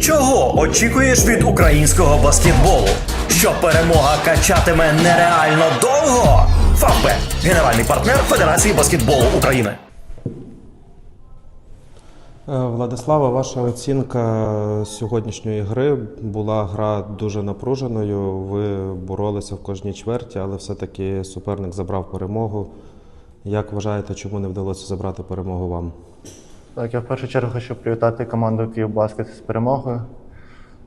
Чого очікуєш від українського баскетболу? Що перемога качатиме нереально довго? Фавбет – генеральний партнер Федерації баскетболу України. Е, Владислава, ваша оцінка сьогоднішньої гри була гра дуже напруженою. Ви боролися в кожній чверті, але все-таки суперник забрав перемогу. Як вважаєте, чому не вдалося забрати перемогу вам? Так, я в першу чергу хочу привітати команду Київбаскет з перемогою.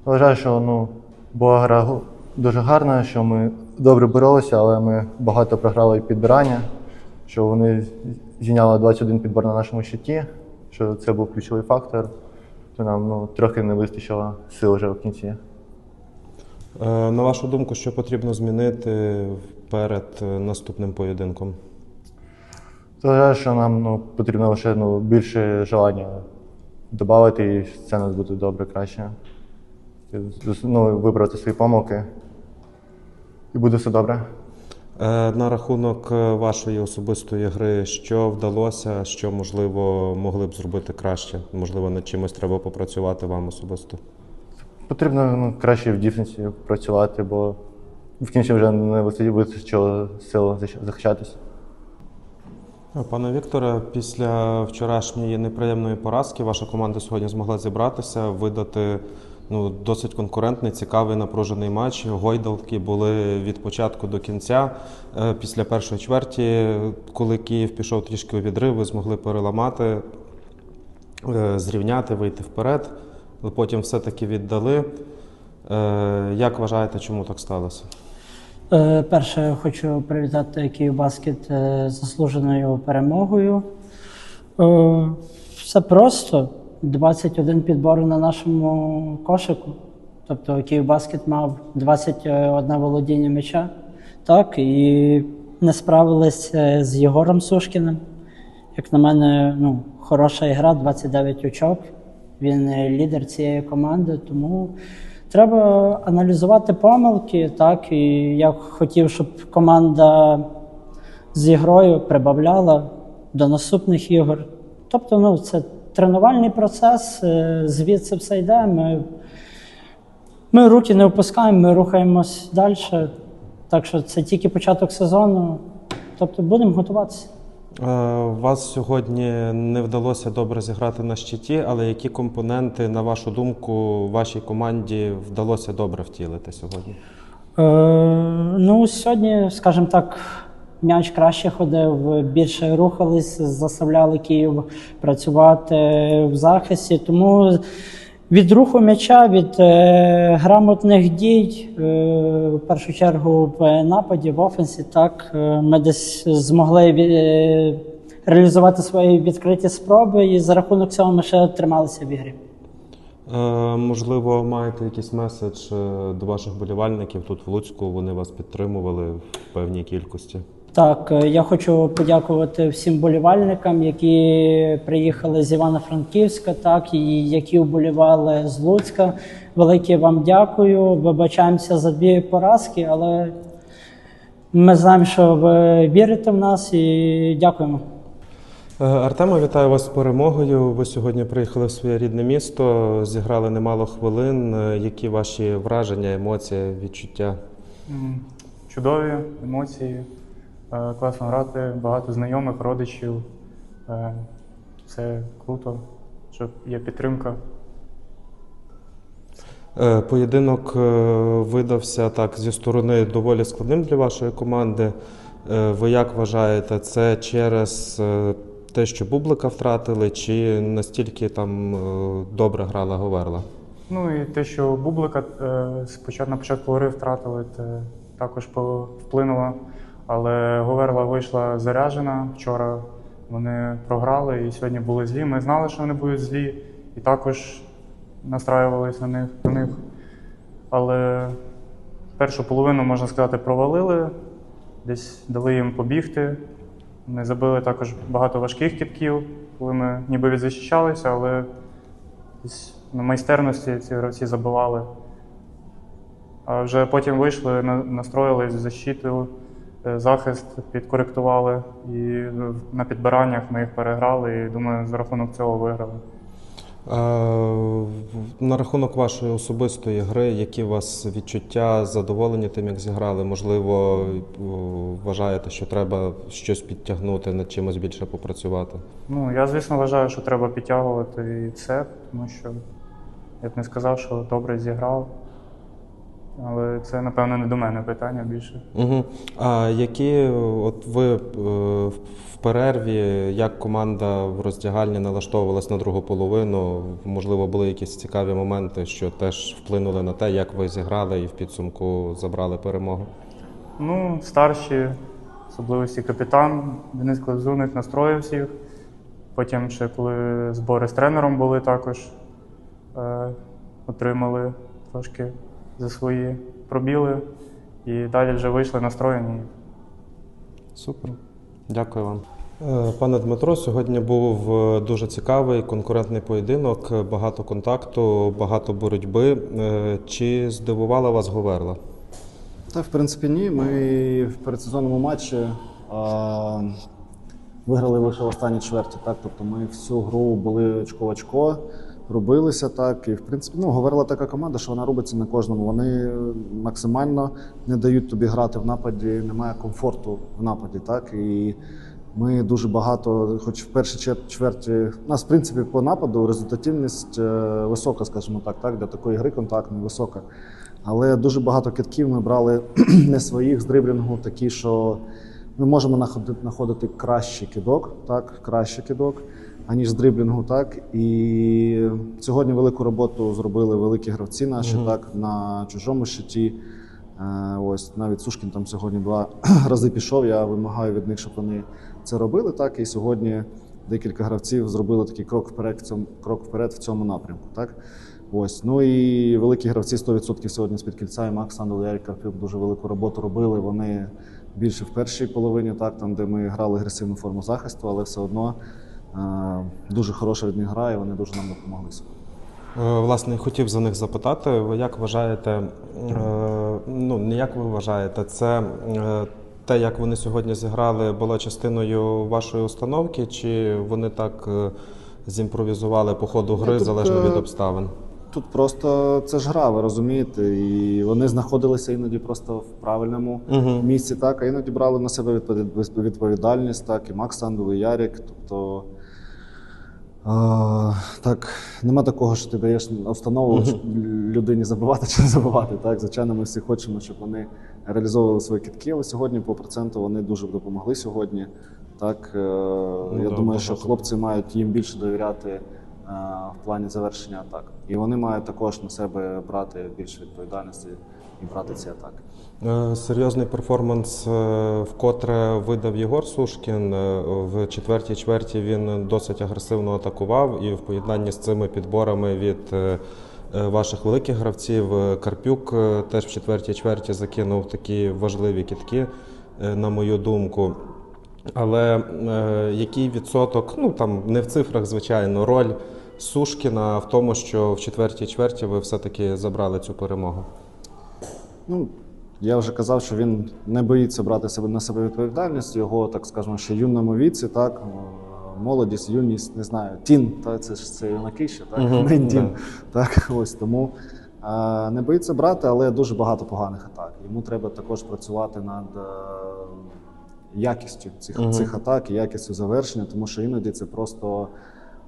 Вважаю, що ну, була гра дуже гарна, що ми добре боролися, але ми багато програли підбирання, що вони зійняли 21 підбор на нашому щиті, що це був ключовий фактор, то нам ну, трохи не вистачило сил вже в кінці. Е, На вашу думку, що потрібно змінити перед е, наступним поєдинком? Вважаю, що нам ну, потрібно лише ну, більше желання додати, і це нас буде добре краще. Ну, виправити свої помилки. І буде все добре. Е, На рахунок е, вашої особистої гри, що вдалося, що можливо могли б зробити краще? Можливо, над чимось треба попрацювати вам особисто. Потрібно ну, краще в діфенсі працювати, бо в кінці вже не вистачило сил захищатися. Пане Вікторе, після вчорашньої неприємної поразки ваша команда сьогодні змогла зібратися, видати ну, досить конкурентний, цікавий, напружений матч. Гойдалки були від початку до кінця. Е, Після першої чверті, коли Київ пішов трішки у відрив, ви змогли переламати, е, зрівняти, вийти вперед, потім все-таки віддали. Е, Як вважаєте, чому так сталося? Е, Перше, хочу привітати Київбаскет е, заслуженою перемогою. Е, Все просто. 21 підбор на нашому кошику. Тобто Київбаскет мав 21 володіння м'яча. Так, і не справились з Єгором Сушкіним. Як на мене, ну, хороша гра, 29 очок. Він лідер цієї команди, тому треба аналізувати помилки. Так, і я хотів, щоб команда з ігрою прибавляла до наступних ігор. Тобто, ну, це тренувальний процес, е, звідси все йде. Ми, ми руки не опускаємо, ми рухаємось далі. Так що це тільки початок сезону. Тобто будемо готуватися. Е, вас сьогодні не вдалося добре зіграти на щиті, але які компоненти, на вашу думку, вашій команді вдалося добре втілити сьогодні? Е, ну, сьогодні, скажімо так, м'яч краще ходив, більше рухались, заставляли Київ працювати в захисті. Тому від руху м'яча, від е, грамотних дій, е, в першу чергу в нападі, в офенсі, так, е, ми десь змогли е, реалізувати свої відкриті спроби, і за рахунок цього ми ще трималися в ігрі. Е, Можливо, маєте якийсь меседж е, до ваших болівальників тут в Луцьку. Вони вас підтримували в певній кількості. Так, е, я хочу подякувати всім болівальникам, які приїхали з Івано-Франківська, так і які вболівали з Луцька. Велике вам дякую. Вибачаємося за дві поразки, але ми знаємо, що ви вірите в нас і дякуємо. Е, Артема, вітаю вас з перемогою. Ви сьогодні приїхали в своє рідне місто, зіграли немало хвилин. Е, Які ваші враження, емоції, відчуття? Чудові емоції, класно грати, багато знайомих, родичів. Е, Це круто, що є підтримка. Е, Поєдинок е, видався так зі сторони доволі складним для вашої команди. Е, Ви як вважаєте, це через е, те, що Бублика втратили, чи настільки там е, добре грала Говерла? Ну і те, що Бублика е, спочатку на початку гри втратили, це також вплинуло. Але Говерла вийшла заряджена. Вчора вони програли і сьогодні були злі. Ми знали, що вони будуть злі, і також настраювалися на них. На них. Але першу половину, можна сказати, провалили, десь дали їм побігти. Ми забили також багато важких кітків, коли ми ніби відзахищалися, але десь на майстерності ці гравці забивали. А вже потім вийшли, настроїлись е, захист підкоректували. І на підбираннях ми їх переграли і думаю, за рахунок цього виграли. На рахунок вашої особистої гри, які у вас відчуття, задоволені тим, як зіграли? Можливо, вважаєте, що треба щось підтягнути, над чимось більше попрацювати? Ну, я, звісно, вважаю, що треба підтягувати і все, тому що я б не сказав, що добре зіграв. Але це, напевно, не до мене питання більше. Угу. А які от ви е, в перерві, як команда в роздягальні налаштовувалась на другу половину? Можливо, були якісь цікаві моменти, що теж вплинули на те, як ви зіграли і в підсумку забрали перемогу? Ну, старші, особливості капітан Денис Клавзуник настроїв всіх. Потім ще коли збори з тренером були також, е, отримали трошки за свої пробіли. І далі вже вийшли настроєні. Супер. Дякую вам. Е, Пане Дмитро, сьогодні був е, дуже цікавий конкурентний поєдинок, е, багато контакту, багато боротьби. Чи здивувала вас Говерла? Та, в принципі, ні. Ми в передсезонному матчі а, виграли лише в останній чверті. Так? Тобто ми всю гру були очко в очко, робилися так. І в принципі, ну, говорила така команда, що вона робиться на кожному. Вони максимально не дають тобі грати в нападі, немає комфорту в нападі. Так? І ми дуже багато, хоч в першій чверті, у нас, в принципі, по нападу результативність е, висока, скажімо так, так, для такої гри контактної висока. Але дуже багато китків ми брали не своїх з дриблінгу, такі, що ми можемо знаходити кращий кидок, так, кращий кидок, аніж з дриблінгу. Так. І сьогодні велику роботу зробили великі гравці наші так, на чужому щиті. Е, Ось навіть Сушкін там сьогодні два рази пішов. Я вимагаю від них, щоб вони це робили. Так і сьогодні декілька гравців зробили такий крок вперед в цьому крок вперед в цьому напрямку. Так ось ну і великі гравці 100% сьогодні з під кільця. І Макс Сандел, Ярик Карпюк дуже велику роботу робили. Вони більше в першій половині, так там де ми грали агресивну форму захисту, але все одно дуже хороша від них гра, і вони дуже нам допомогли. Е, Власне, хотів за них запитати, ви як вважаєте, е, ну не як ви вважаєте, це е, те, як вони сьогодні зіграли, було частиною вашої установки, чи вони так е, зімпровізували по ходу гри тут, залежно від е, обставин? Тут просто це ж гра, ви розумієте, і вони знаходилися іноді просто в правильному місці, так, а іноді брали на себе відповід- відповідальність, так, і Макс Сандул, і Ярик. Тобто а, так, нема такого, що ти даєш установу чи людині забивати чи не забивати. Так, звичайно, ми всі хочемо, щоб вони реалізовували свої кітки, але сьогодні по проценту вони дуже допомогли сьогодні. Так, е, я да, думаю, що хлопці мають їм більше довіряти е, в плані завершення атак. І вони мають також на себе брати більше відповідальності брати ці атаки. Е, Серйозний перформанс е, вкотре видав Єгор Сушкін. Е, В четвертій чверті він досить агресивно атакував, і в поєднанні з цими підборами від ваших великих гравців Карпюк теж в четвертій чверті закинув такі важливі кітки, на мою думку. Але е, який відсоток, ну там не в цифрах, звичайно, роль Сушкіна в тому, що в четвертій чверті ви все-таки забрали цю перемогу? Ну, я вже казав, що він не боїться брати себе на себе відповідальність. Його, так скажемо, ще юному віці, так, молодість, юність, не знаю, тін, та це ж це юнаки ще, так, Мгм, не тін. да. Так, ось тому е, не боїться брати, але дуже багато поганих атак. Йому треба також працювати над е, якістю цих, Мгм. цих атак і якістю завершення, тому що іноді це просто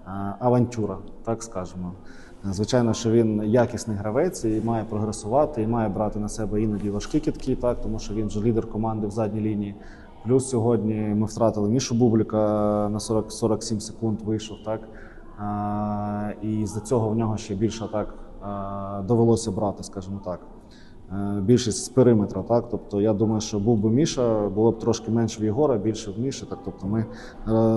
е, авантюра, так скажемо. Звичайно, що він якісний гравець і має прогресувати, і має брати на себе іноді важкі кітки, так, тому що він же лідер команди в задній лінії. Плюс сьогодні ми втратили Мішу Бубліка на 40, 47 секунд вийшов, так. А, і з-за цього в нього ще більше так а, довелося брати, скажімо так. Е, Більшість з периметра, так. Тобто я думаю, що був би Міша, було б трошки менше в Єгора, більше в Міші. Так, тобто ми е,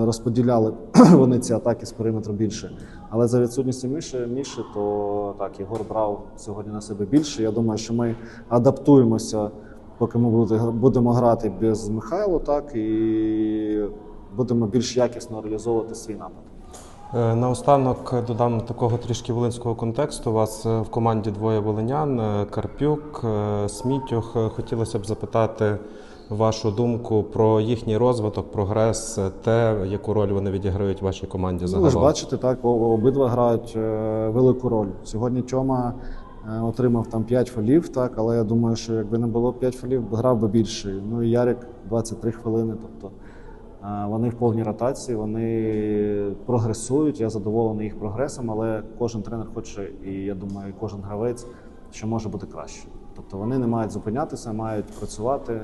розподіляли вони ці атаки з периметру більше. Але за відсутністю Міші, Міші, то так, Єгор брав сьогодні на себе більше. Я думаю, що ми адаптуємося, поки ми будемо грати без Михайла, так і будемо більш якісно реалізовувати свій напад. Е, Наостанок додам такого трішки волинського контексту. У вас е, в команді двоє волинян: е, Карпюк, Смітюх. Хотілося б запитати, вашу думку про їхній розвиток, прогрес, те, яку роль вони відіграють в вашій команді Ну, загалом. ви ж бачите, так, обидва грають велику роль. Сьогодні Тьома отримав там 5 фолів, так, але я думаю, що якби не було 5 фолів, грав би більше. Ну і Ярик 23 хвилини. Тобто вони в повній ротації, вони прогресують. Я задоволений їх прогресом, але кожен тренер хоче, і я думаю, кожен гравець, що може бути краще. Тобто вони не мають зупинятися, мають працювати.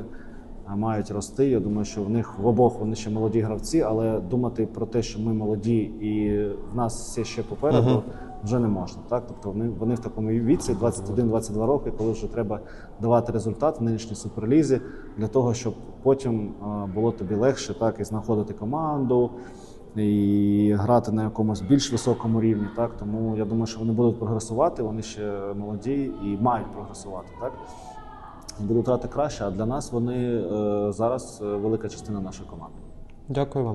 Мають рости. Я думаю, що в них в обох вони ще молоді гравці, але думати про те, що ми молоді і в нас все ще попереду, вже не можна. Так, тобто вони, вони в такому віці, 21-22 роки, коли вже треба давати результат в нинішній суперлізі для того, щоб потім було тобі легше так і знаходити команду. І грати на якомусь більш високому рівні, так тому я думаю, що вони будуть прогресувати. Вони ще молоді і мають прогресувати, так будуть грати краще. А для нас вони е, зараз е, велика частина нашої команди. Дякую вам.